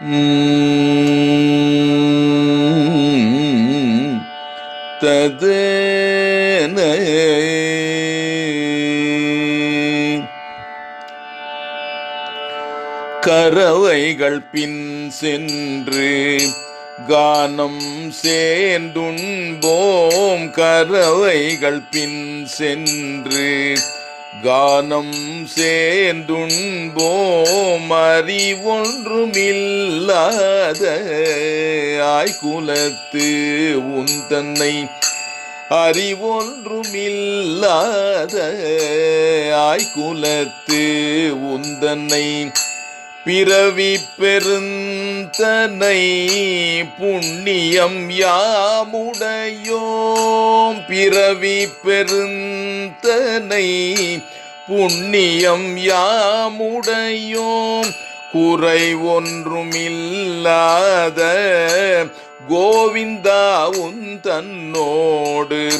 ததன. கரவைகள் பின் சென்று கானம் சேர்ந்துண்போம். கரவைகள் பின் சென்று கானம் சேர்ந்துண்போம் அறிவொன்றுமில்லாத ஆய்குலத்து உன் தன்னை அறிவொன்றுமில்லாத ஆய்குலத்து உந்தன்னை பிறவி பெருந்தனை புண்ணியம் யாமுடையோம். பிறவி பெருந்தனை புண்ணியம் யாமுடையோம். குறை ஒன்றுமில்லாத கோவிந்தா உன் தன்னோடு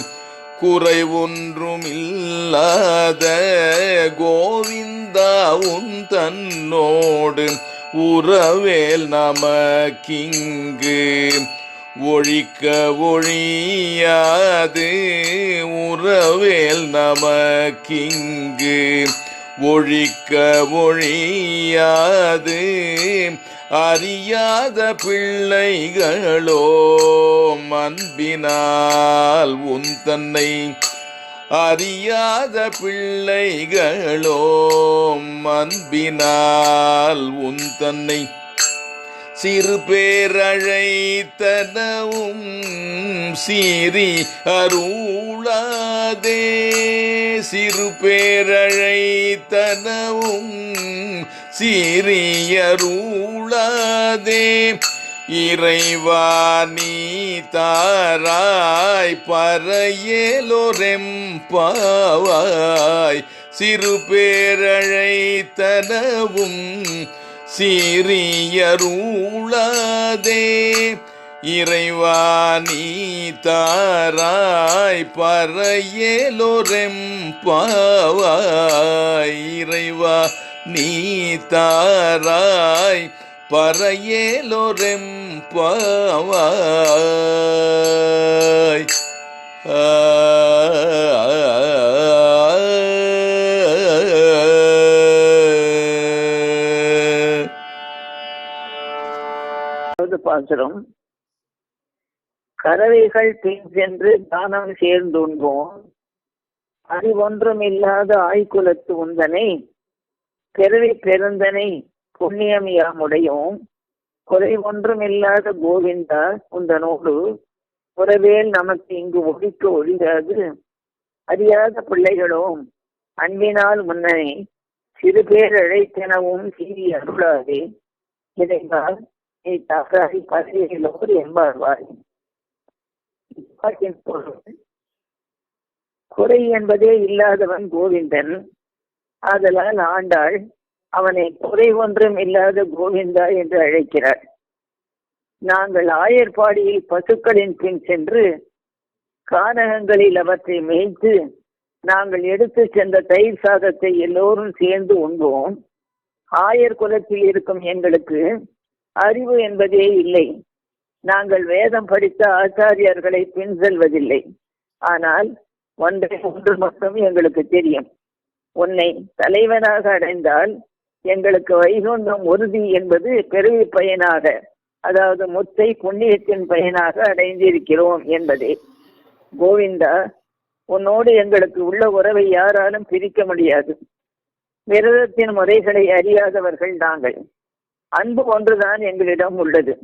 குறை ஒன்றுமில்லாத கோ உன் தன்னோடு உறவேல் நமக்கிங்கு. ஒழிக்க ஒழியாது உறவேல் நமக்கிங்கு. ஒழிக்க ஒழியாது அறியாத பிள்ளைகளோ அன்பினால் உன் தன்னை அறியாத பிள்ளைகளோ அன்பினால் உன் தன்னை சிறு பேரழைத்தனவும் சீரி அருளாதே. சிறு பேரழைத்தனவும் சீரியருளாதே இறைவா நீ தாராய் பறையேலோரெம்பாவாய் சிறு பேரழைத்தனவும் சீரியருளாதே. இறைவா நீ தாராய் பறையேலோரெம்பாவாய் இறைவா நீ தாராய் பறையேலோரெம்பாவாய். அதாவது பாசுரம் கறவைகள் பின் சென்று தானம் சேர்ந்துண்போம் அறிவொன்றும் இல்லாத ஆய்குலத்து உந்தனை பிறவி பெருந்தனை புண்ணியம் யாமுடையோம் குறை ஒன்றுமில்லாத கோவிந்தா குந்தனோடு புறவேல் நமக்கு இங்கு ஒழிக்க ஒழியாது. அறியாத பிள்ளைகளும் அன்பினால் முன்னனை சிறு பேர் அழைத்தனவும் சீறி அருளாதே. இதைனால் நீ தவறாய் பதவியிலோர் என்பார்வாய் பொருள் குறை என்பதே இல்லாதவன் கோவிந்தன். ஆதலால் ஆண்டாள் அவனை குறை ஒன்றும் இல்லாத கோவிந்தா என்று அழைக்கிறார். நாங்கள் ஆயர்பாடியில் பசுக்களின் பின் சென்று கானகங்களில் அவற்றை மேய்த்து நாங்கள் எடுத்து சென்ற தயிர் சாதத்தை எல்லோரும் சேர்ந்து உண்போம். ஆயர் குலத்தில் இருக்கும் எங்களுக்கு அறிவு என்பதே இல்லை. நாங்கள் வேதம் படித்த ஆச்சாரியர்களை பின் செல்வதில்லை. ஆனால் ஒன்றை ஒன்று மட்டும் எங்களுக்கு தெரியும். உன்னை தலைவனாக அடைந்தால் எங்களுக்கு வைகுண்டம் உறுதி என்பது பெருவி பயனாக அதாவது முத்தை புண்ணியத்தின் பயனாக அடைந்திருக்கிறோம் என்பதே. கோவிந்தா உன்னோடு எங்களுக்கு உள்ள உறவை யாராலும் பிரிக்க முடியாது. விரதத்தின் முறைகளை அறியாதவர்கள் நாங்கள். அன்பு ஒன்றுதான் எங்களிடம் உள்ளது.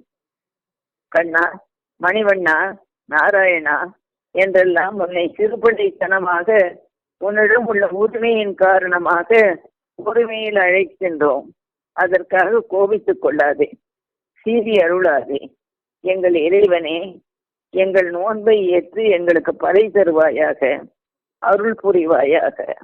கண்ணா மணிவண்ணா நாராயணா என்றெல்லாம் உன்னை சிறுபடைத்தனமாக உன்னிடம் உள்ள உரிமையின் காரணமாக பொறுமையில் அழைக்கின்றோம். அதற்காக கோபித்துக் கொள்ளாதே. சீதி அருளாதே. எங்கள் இறைவனே எங்கள் நோன்பை ஏற்று எங்களுக்கு பறை தருவாயாக அருள் புரிவாயாக.